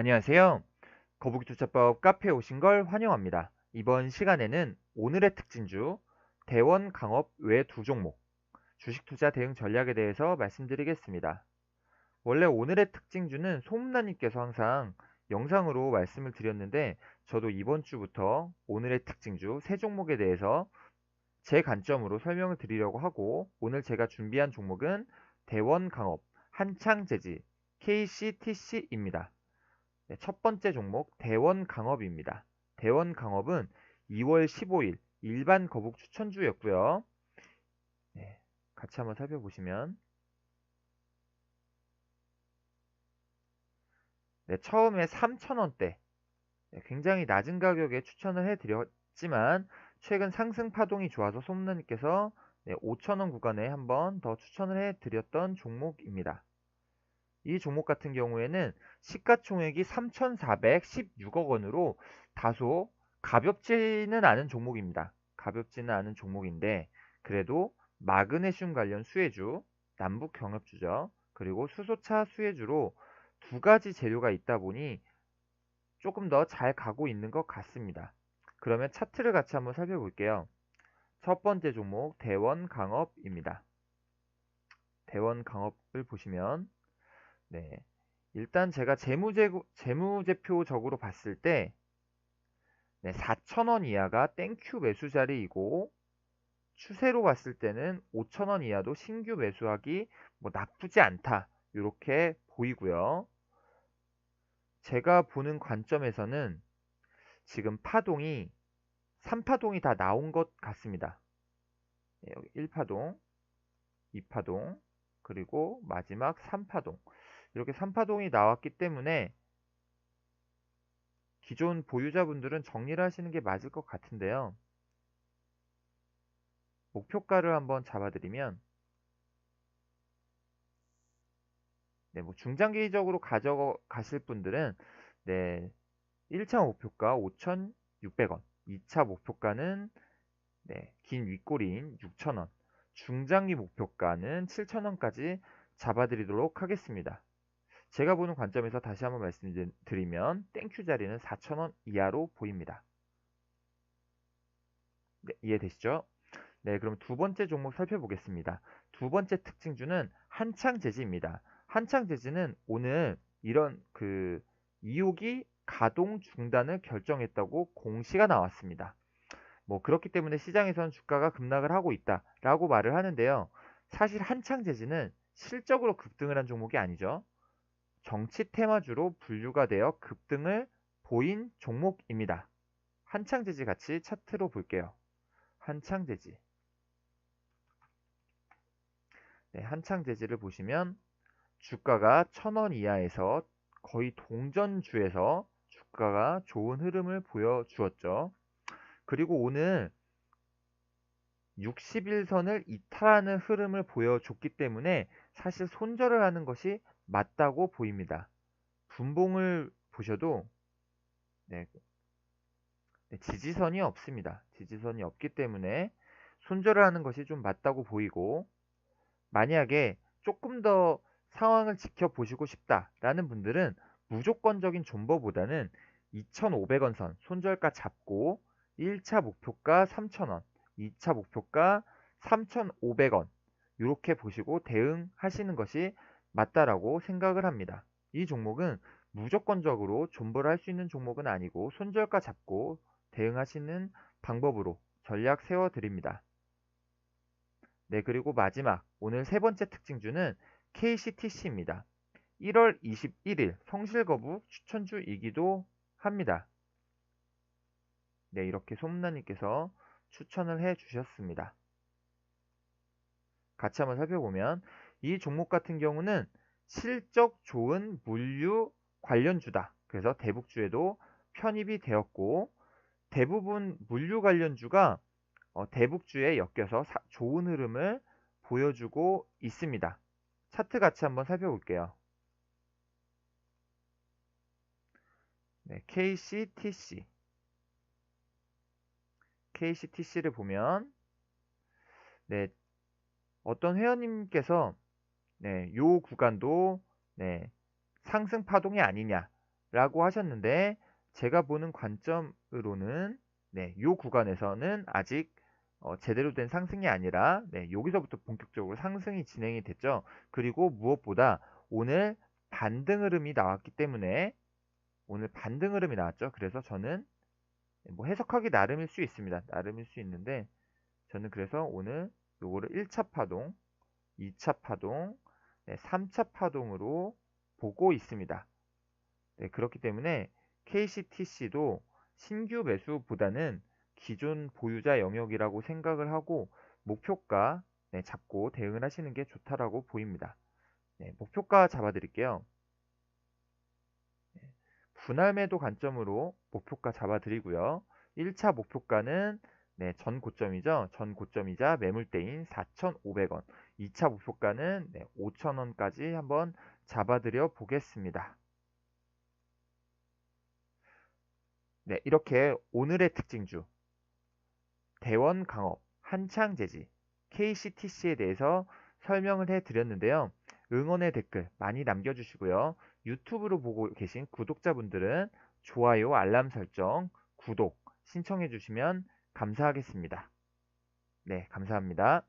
안녕하세요. 거북이 투자법 카페에 오신 걸 환영합니다. 이번 시간에는 오늘의 특징주 대원 강업 외 두 종목 주식 투자 대응 전략에 대해서 말씀드리겠습니다. 원래 오늘의 특징주는 소문나님께서 항상 영상으로 말씀을 드렸는데 저도 이번 주부터 오늘의 특징주 세 종목에 대해서 제 관점으로 설명을 드리려고 하고 오늘 제가 준비한 종목은 대원 강업, 한창재지, KCTC입니다. 네, 첫 번째 종목 대원 강업입니다. 대원 강업은 2월 15일 일반 거북 추천주였고요. 네, 같이 한번 살펴보시면 네, 처음에 3,000원대 네, 굉장히 낮은 가격에 추천을 해드렸지만 최근 상승 파동이 좋아서 소문나님께서 네, 5,000원 구간에 한번 더 추천을 해드렸던 종목입니다. 이 종목 같은 경우에는 시가총액이 3,416억 원으로 다소 가볍지는 않은 종목입니다. 가볍지는 않은 종목인데 그래도 마그네슘 관련 수혜주, 남북 경협주죠. 그리고 수소차 수혜주로 두 가지 재료가 있다 보니 조금 더 잘 가고 있는 것 같습니다. 그러면 차트를 같이 한번 살펴볼게요. 첫 번째 종목 대원 강업입니다. 대원 강업을 보시면 네. 일단 제가 재무제, 재무제표적으로 봤을 때 네, 4,000원 이하가 땡큐 매수 자리이고 추세로 봤을 때는 5,000원 이하도 신규 매수하기 뭐 나쁘지 않다 이렇게 보이고요. 제가 보는 관점에서는 지금 파동이 3파동이 다 나온 것 같습니다. 네, 여기 1파동, 2파동, 그리고 마지막 3파동. 이렇게 3파동이 나왔기 때문에 기존 보유자분들은 정리를 하시는 게 맞을 것 같은데요. 목표가를 한번 잡아드리면 네, 뭐 중장기적으로 가져가실 분들은 네, 1차 목표가 5,600원, 2차 목표가는 네, 긴 윗꼬리인 6,000원, 중장기 목표가는 7,000원까지 잡아드리도록 하겠습니다. 제가 보는 관점에서 다시 한번 말씀드리면 땡큐 자리는 4,000원 이하로 보입니다. 네, 이해되시죠? 네, 그럼 두 번째 종목 살펴보겠습니다. 두 번째 특징주는 한창 재지입니다. 한창 재지는 오늘 이런 그 2호기 가동 중단을 결정했다고 공시가 나왔습니다. 뭐 그렇기 때문에 시장에서는 주가가 급락을 하고 있다라고 말을 하는데요. 사실 한창 재지는 실적으로 급등을 한 종목이 아니죠. 정치 테마주로 분류가 되어 급등을 보인 종목입니다. 한창재지 같이 차트로 볼게요. 한창재지. 네, 한창재지를 보시면 주가가 1000원 이하에서 거의 동전주에서 주가가 좋은 흐름을 보여주었죠. 그리고 오늘 60일선을 이탈하는 흐름을 보여줬기 때문에 사실 손절을 하는 것이 맞다고 보입니다. 분봉을 보셔도 네, 네, 지지선이 없습니다. 지지선이 없기 때문에 손절을 하는 것이 좀 맞다고 보이고 만약에 조금 더 상황을 지켜보시고 싶다라는 분들은 무조건적인 존버보다는 2,500원 선 손절가 잡고 1차 목표가 3,000원, 2차 목표가 3,500원 이렇게 보시고 대응하시는 것이 맞다라고 생각을 합니다. 이 종목은 무조건적으로 존버를 할 수 있는 종목은 아니고 손절가 잡고 대응하시는 방법으로 전략 세워 드립니다. 네, 그리고 마지막 오늘 세 번째 특징주는 KCTC입니다. 1월 21일 성실 거부 추천주이기도 합니다. 네, 이렇게 소문나님께서 추천을 해 주셨습니다. 같이 한번 살펴보면 이 종목 같은 경우는 실적 좋은 물류 관련주다. 그래서 대북주에도 편입이 되었고 대부분 물류 관련주가 어, 대북주에 엮여서 사, 좋은 흐름을 보여주고 있습니다. 차트 같이 한번 살펴볼게요. 네, KCTC KCTC를 보면 네, 어떤 회원님께서 네, 요 구간도 네, 상승 파동이 아니냐 라고 하셨는데 제가 보는 관점으로는 네, 요 구간에서는 아직 어, 제대로 된 상승이 아니라 네, 여기서부터 본격적으로 상승이 진행이 됐죠. 그리고 무엇보다 오늘 반등 흐름이 나왔기 때문에 오늘 반등 흐름이 나왔죠. 그래서 저는 뭐 해석하기 나름일 수 있습니다. 나름일 수 있는데 저는 그래서 오늘 요거를 1차 파동, 2차 파동, 네, 3차 파동으로 보고 있습니다. 네, 그렇기 때문에 KCTC도 신규 매수보다는 기존 보유자 영역이라고 생각을 하고 목표가 네, 잡고 대응을 하시는 게 좋다라고 보입니다. 네, 목표가 잡아드릴게요. 네, 분할 매도 관점으로 목표가 잡아드리고요. 1차 목표가는 네, 전 고점이죠. 전 고점이자 매물대인 4,500원. 2차 목표가는 네, 5,000원까지 한번 잡아드려 보겠습니다. 네, 이렇게 오늘의 특징주 대원 강업, 한창 제지, KCTC에 대해서 설명을 해 드렸는데요. 응원의 댓글 많이 남겨주시고요. 유튜브로 보고 계신 구독자분들은 좋아요, 알람 설정, 구독 신청해 주시면 감사하겠습니다. 네, 감사합니다.